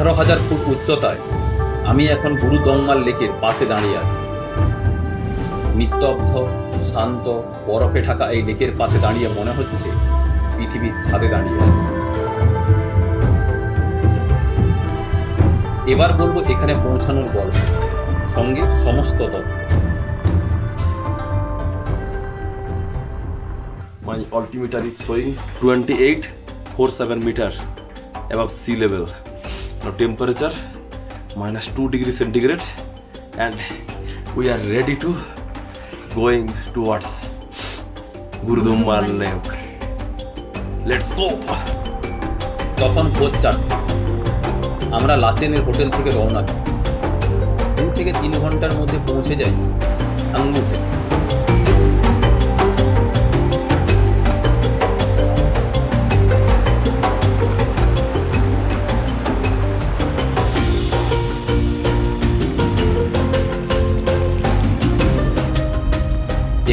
আঠারো হাজার ফুট উচ্চতায় আমি এখন গুরু দংমাল লেকের পাশে দাঁড়িয়ে আছি। নিস্তব্ধ, শান্ত, বরফে ঢাকা এই লেকের পাশে দাঁড়িয়ে মনে হচ্ছে পৃথিবীর ছাদে দাঁড়িয়ে আছে। এবার বলব এখানে পৌঁছানোর গল্প, সঙ্গে সমস্ত তথ্য। My altimeter is showing 2847 meter above sea level. Now temperature minus 2 degree centigrade and we are ready to going towards Gurudumar Lake. Let's go! তখন ভোর চারটে আমরা লাচেনের হোটেল থেকে রওনা দিই দু থেকে তিন ঘণ্টার মধ্যে পৌঁছে যাই আঙ্গুতে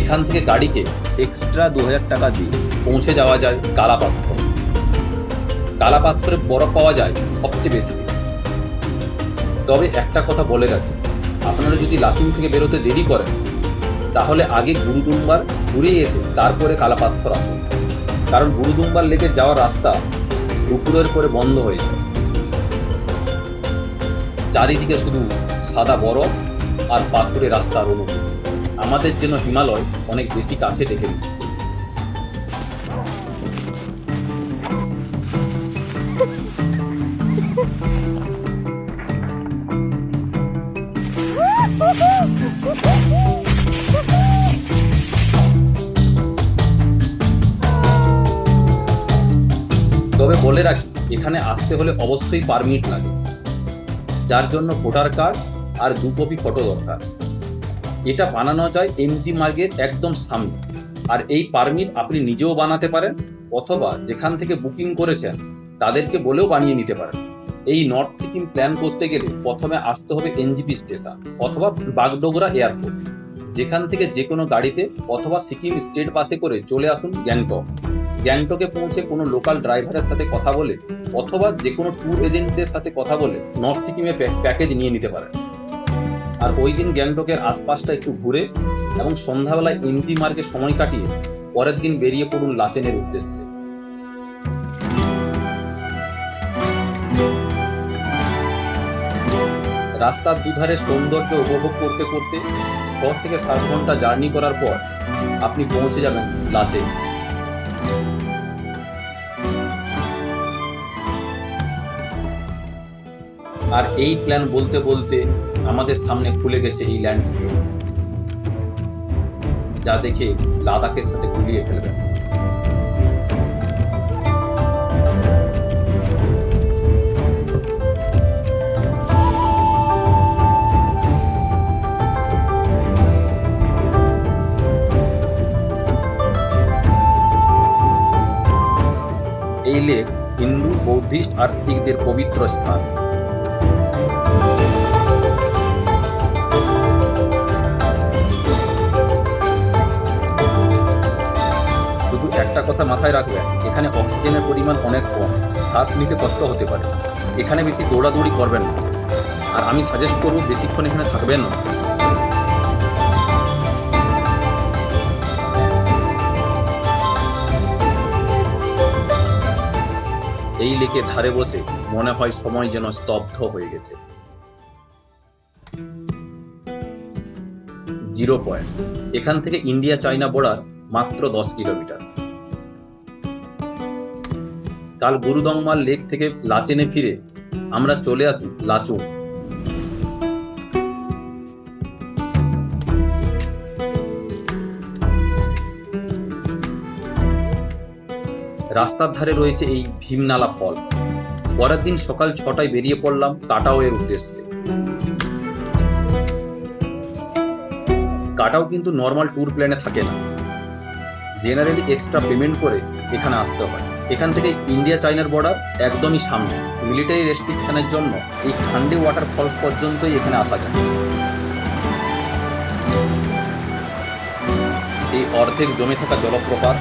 এখান থেকে গাড়িকে এক্সট্রা দু হাজার টাকা দিয়ে পৌঁছে যাওয়া যায় কালাপাথর কালা পাথরে বরফ পাওয়া যায় সবচেয়ে বেশি। তবে একটা কথা বলে রাখি, আপনারা যদি লাচুং থেকে বেরোতে দেরি করেন, তাহলে আগে গুরুদুম্বার ঘুরে এসে তারপরে কালা পাথর আসুন। কারণ গুরুদুম্বার লেকে যাওয়ার রাস্তা দুপুরের পরে বন্ধ হয়ে যায়। চারিদিকে শুধু সাদা বরফ আর পাথরের রাস্তার অনুভূতি। আমাদের জন্য হিমালয় অনেক বেশি কাছে দেখে নিচ্ছে তবে বলে রাখি, এখানে আসতে হলে অবশ্যই পারমিট লাগে। যার জন্য ভোটার কার্ড আর দু কপি ফটো দরকার। এটা বানানো যায় এমজি মার্গের একদম সামনে। আর এই পারমিট আপনি নিজেও বানাতে পারেন অথবা যেখান থেকে বুকিং করেছেন, তাদেরকে বলেও বানিয়ে নিতে পারেন। এই নর্থ সিকিম প্ল্যান করতে গেলে প্রথমে আসতে হবে এনজিপি স্টেশন অথবা বাগডোগরা এয়ারপোর্ট। যেখান থেকে যে কোনো গাড়িতে অথবা সিকিম স্টেট বাসে করে চলে আসুন গ্যাংটক গ্যাংটকে পৌঁছে কোনো লোকাল ড্রাইভারের সাথে কথা বলে অথবা যে কোনো ট্যুর এজেন্টদের সাথে কথা বলে নর্থ সিকিমে প্যাকেজ নিয়ে নিতে পারেন। আর ওই দিন গ্যাংটকের আশপাশটা একটু ঘুরে এবং সন্ধ্যাবেলায় এমজি মার্গে সময় কাটিয়ে পরের দিন বেরিয়ে পড়ুন লাচেনের উদ্দেশ্যে। রাস্তার দুধারে সৌন্দর্য উপভোগ করতে করতে ছ থেকে সাত ঘণ্টা জার্নি করার পর আপনি পৌঁছে যাবেন লাচে। আর এই প্ল্যান বলতে বলতে আমাদের সামনে খুলে গেছে এই ল্যান্ডস্কেপ যা দেখে লাদাখের সাথে গুলিয়ে ফেলবেন এই লেক হিন্দু, বৌদ্ধিস্ট আর শিখদের পবিত্র স্থান। কথা মাথায় রাখবেন এখানে অক্সিজেনের পরিমাণ অনেক কম শ্বাস নিতে কষ্ট হতে পারে। এখানে বেশি দৌড়াদৌড়ি করবেন না। আর আমি সাজেস্ট করব, বেশিক্ষণ এখানে থাকবেন না। এই লেকের ধারে বসে মনে হয় সময় যেন স্তব্ধ হয়ে গেছে। Zero point. এখান থেকে ইন্ডিয়া চাইনা বর্ডার মাত্র দশ কিলোমিটার। কাল গুরুদংমার লেক থেকে লাচেনে ফিরে আমরা চলে আসি লাচুং রাস্তার ধারে রয়েছে এই ভীমনালা ফলস। পরের দিন সকাল ছটায় বেরিয়ে পড়লাম কাটাও এর উদ্দেশ্যে। কাটাও কিন্তু নর্মাল ট্যুর প্ল্যানে থাকে না। জেনারেলি এক্সট্রা পেমেন্ট করে এখানে আসতে হয়। এখান থেকে ইন্ডিয়া চায়নার বর্ডার একদমই সামনে। মিলিটারি রেস্ট্রিকশনের জন্য এই খান্ডি ওয়াটার ফলস পর্যন্তই এখানে আসা যায়। এই অর্ধেক জমে থাকা জলপ্রপাত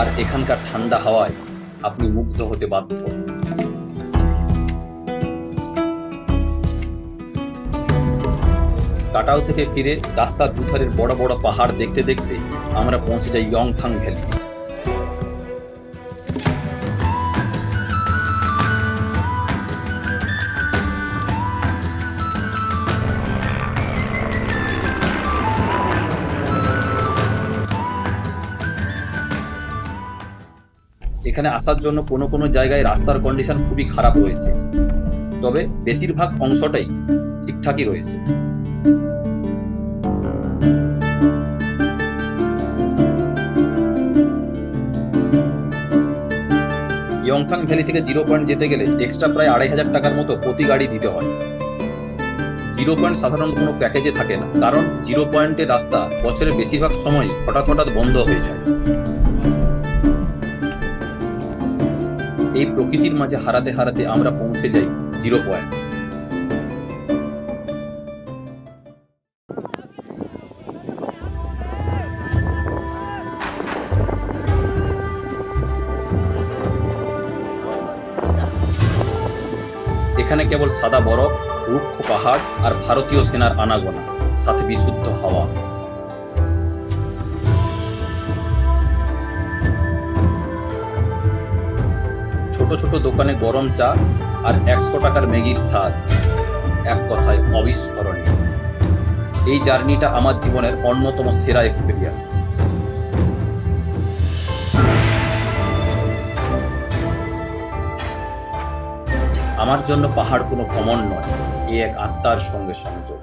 আর এখানকার ঠান্ডা হাওয়ায় আপনি মুগ্ধ হতে বাধ্য। কাটাও থেকে ফিরে রাস্তার দুধারের বড় বড় পাহাড় দেখতে দেখতে আমরা পৌঁছে যাই ইয়ংথাং ভ্যালি এখানে আসার জন্য কোনো কোনো জায়গায় রাস্তার কন্ডিশন খুবই খারাপ রয়েছে। তবে বেশিরভাগ অংশটাই ঠিকঠাকই রয়েছে। ইয়ংথাং ভ্যালি থেকে জিরো পয়েন্ট যেতে গেলে এক্সট্রা প্রায় আড়াই হাজার টাকার মতো প্রতি গাড়ি দিতে হয়। জিরো পয়েন্ট সাধারণত কোনো প্যাকেজে থাকে না, কারণ জিরো পয়েন্টের রাস্তা বছরের বেশিরভাগ সময় হঠাৎ হঠাৎ বন্ধ হয়ে যায়। এই প্রকৃতির মাঝে হারাতে হারাতে আমরা পৌঁছে যাই জিরো পয়েন্ট। এখানে কেবল সাদা বরফ রুক্ষ পাহাড় আর ভারতীয় সেনার আনাগোনা, সাথে বিশুদ্ধ হাওয়া। ছোট ছোট দোকানে গরম চা আর একশো টাকার ম্যাগির স্বাদ। এক কথায় অবিস্মরণীয়। এই জার্নিটা আমার জীবনের অন্যতম সেরা এক্সপিরিয়েন্স আমার জন্য পাহাড় কোনো ভ্রমণ নয়, এ এক আত্মার সঙ্গে সংযোগ।